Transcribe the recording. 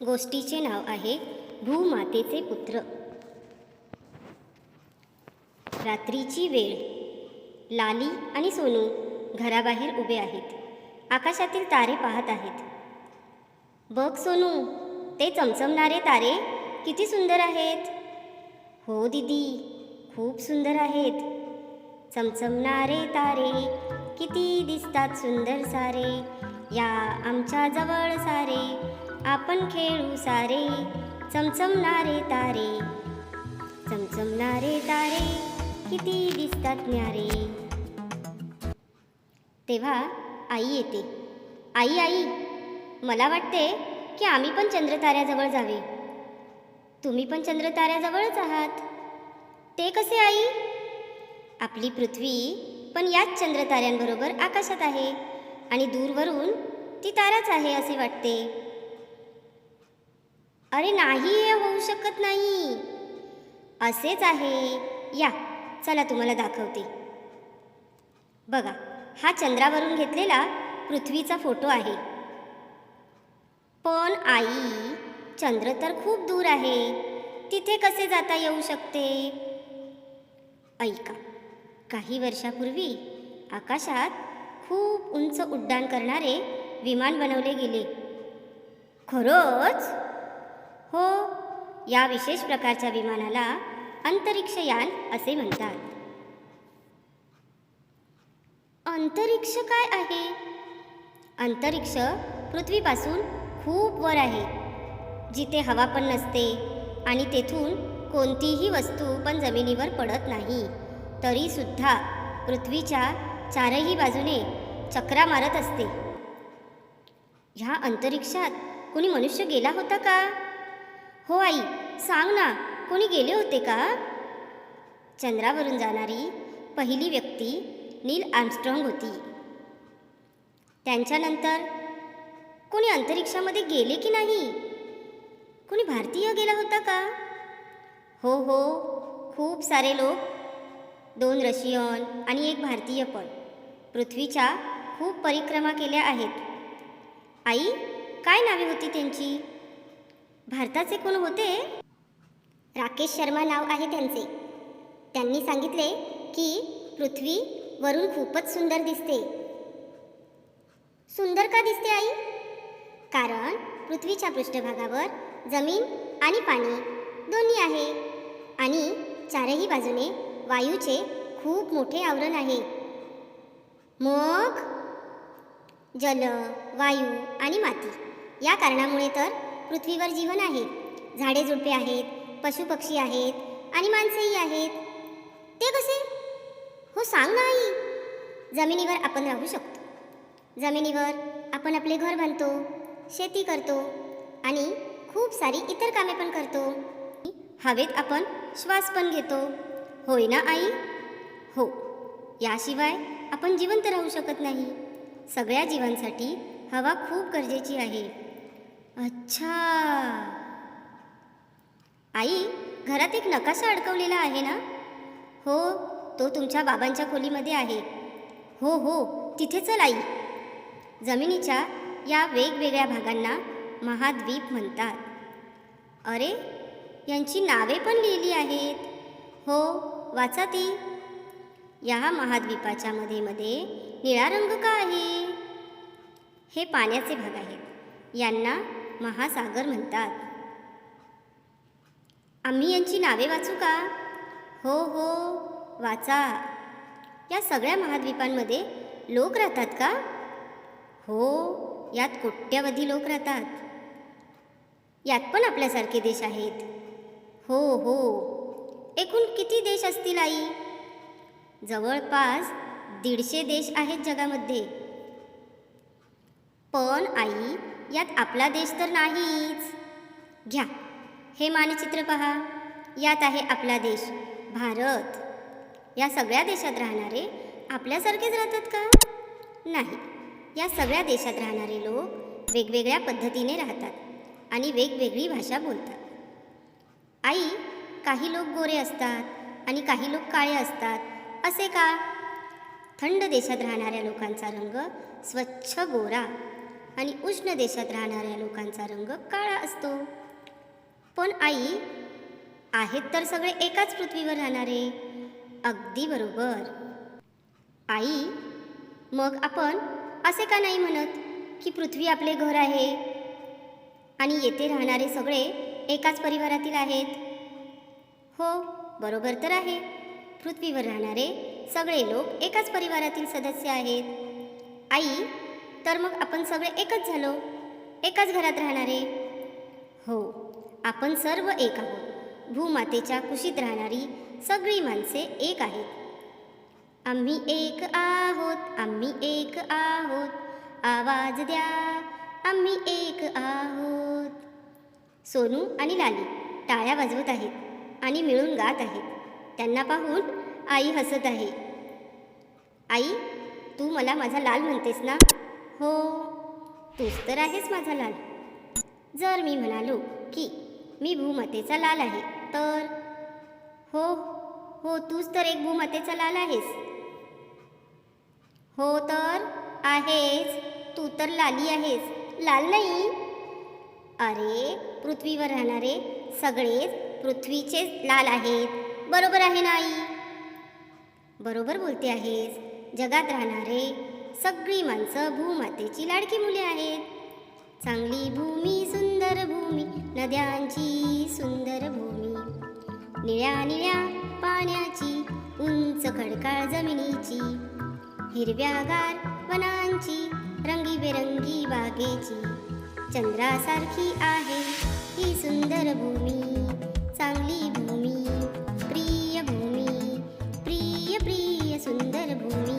गोष्टीचे नाव आहे भूमातेचे पुत्र. रात्रीची वेळ. लाली आणि सोनू घराबाहेर उभे आहेत. आकाशातील तारे पाहत आहेत. बघ सोनू ते चमचमणारे तारे किती सुंदर आहेत. हो दीदी खूप सुंदर आहेत. चमचमणारे तारे किती दिसतात सुंदर सारे. या आमच्या जवळ सारे. आपण खेळू सारे. चमचमणारे तारे. चमचमणारे तारे किती दिसतात न्यारे. तेव्हा आई येते. आई आई मला वाटते की आम्ही पण चंद्रताऱ्याजवळ जावे. तुम्ही पण चंद्रताऱ्याजवळच आहात. ते कसे आई? आपली पृथ्वी पण याच चंद्रताऱ्यांबरोबर आकाशात आहे आणि दूरवरून ती ताराच आहे असे वाटते. अरे नाही हे होऊ शकत नाही. असेच आहे. या चला तुम्हाला दाखवते. बघा हा चंद्रावरून घेतलेला पृथ्वीचा फोटो आहे. पण आई चंद्र तर खूप दूर आहे. तिथे कसे जाता येऊ शकते? ऐका काही वर्षापूर्वी आकाशात खूप उंच उड्डाण करणारे विमान बनवले गेले. खरंच? या विशेष प्रकारच्या विमानाला अंतरिक्षयान असे म्हणतात. अंतरिक्ष काय आहे? अंतरिक्ष पृथ्वीपासून खूप वर आहे. जिथे हवा पण नसते आणि तेथून कोणतीही वस्तू पण जमिनीवर पडत नाही. तरीसुद्धा पृथ्वीच्या चारही बाजूने चक्रा मारत असते. ह्या अंतरिक्षात कोणी मनुष्य गेला होता का? हो आई सांग ना कोणी गेले होते का? चंद्रावरून जाणारी पहिली व्यक्ती नील आर्मस्ट्रॉंग होती. त्यांच्यानंतर कोणी अंतरिक्षामध्ये गेले की नाही? कोणी भारतीय गेला होता का? हो हो खूप सारे लोक दोन रशियन आणि एक भारतीय पण पृथ्वीच्या खूप परिक्रमा केल्या आहेत. आई काय नावे होती त्यांची? भारताचे कोण होते? राकेश शर्मा नाव आहे त्यांचे. त्यांनी सांगितले की पृथ्वी वरून खूपच सुंदर दिसते. सुंदर का दिसते आई? कारण पृथ्वीच्या पृष्ठभागावर जमीन आणि पाणी दोन्ही आहे आणि चारही बाजूने वायूचे खूप मोठे आवरण आहे. मग? जल वायू आणि माती या कारणामुळे तर पृथ्वीवर जीवन आहे. झाडे झुडपे आहेत पशुपक्षी आहेत आणि माणसेही आहेत. ते कसे? हो सांग ना आई. जमिनीवर आपण राहू शकतो. जमिनीवर आपण आपले घर बांधतो शेती करतो आणि खूप सारी इतर कामे पण करतो. हवेत आपण श्वास पण घेतो. होय ना आई? हो. याशिवाय आपण जिवंत राहू शकत नाही. सगळ्या जीवांसाठी हवा खूप गरजेची आहे. अच्छा. आई घरात एक नकाशा अडकवलेला आहे ना? हो तो तुमच्या बाबांच्या खोलीमध्ये आहे. हो हो तिथे चल आई. जमिनीच्या या वेगवेगळ्या भागांना महाद्वीप म्हणतात. अरे यांची नावे पण लिहिली आहेत. हो वाचा ती. या महाद्वीपाच्या मध्ये मध्ये निळा रंग का आहे? हे पाण्याचे भाग आहेत. यांना महासागर म्हणतात. आम्ही यांची नावे वाचू का? हो हो वाचा. या सगळ्या महाद्वीपांमध्ये लोक राहतात का? हो यात कोट्यावधी लोक राहतात. यात पण आपल्यासारखे देश आहेत. हो हो. एकूण किती देश असतील आई? जवळपास दीडशे देश आहेत जगामध्ये. पण आई यात आपला देश तर नाहीच. घ्या. हे मानचित्र पहा. यात आहे आपला देश भारत. या सगळ्या देशात राहणारे आपल्यासारखेच राहतात का? नाही. या सगळ्या देशात राहणारे लोक वेगवेगळ्या पद्धतीने राहतात आणि वेगवेगळी भाषा बोलतात. आई काही लोक गोरे असतात आणि काही लोक काळे असतात. असे का? थंड देशात राहणाऱ्या लोकांचा रंग स्वच्छ गोरा. आणि उष्ण देशात राहणाऱ्या लोकांचा रंग काळा असतो. पण आई आहेत तर सगळे एकाच पृथ्वीवर राहणारे. अगदी बरोबर. आई मग आपण असे का नाही म्हणत की पृथ्वी आपले घर आहे? आणि येथे राहणारे सगळे एकाच परिवारातील आहेत? हो बरोबर तर आहे. पृथ्वीवर राहणारे सगळे लोक एकाच परिवारातील सदस्य आहेत. आई तर मग आपण सगळे एकच झालो. एकाच घरात राहणारे. हो आपण सर्व एक आहोत. भूमातेच्या कुशीत राहणारी सगळी माणसे एक आहेत. आम्ही एक आहोत आम्ही एक आहोत. आवाज द्या आम्ही एक आहोत. सोनू आणि लाली टाळ्या वाजवत आहेत आणि मिळून गात आहेत. त्यांना पाहून आई हसत आहे. आई तू मला माझा लाल म्हणतेस ना? हो. तूच तर आहेस माझा लाल. जर मी म्हणालो की मी भूमतेचा लाल आहे तर? हो हो तूच तर एक भूमतेचा लाल आहेस. हो तर? आहेस तू तर लाली आहेस. लाल नाही. अरे पृथ्वीवर राहणारे सगळेच पृथ्वीचेच लाल आहेत. बरोबर आहे ना आई? बरोबर बोलते आहेस. जगात राहणारे सगळी माणसं भूमातेची लाडकी मुले आहेत. चांगली भूमी सुंदर भूमी नद्यांची सुंदर भूमी. निळ्या निळ्या पाण्याची उंच खडकाळ जमिनीची. हिरव्यागार वनांची रंगीबेरंगी बागेची. चंद्रासारखी आहे ही सुंदर भूमी. चांगली भूमी प्रिय भूमी प्रिय प्रिय सुंदर भूमी.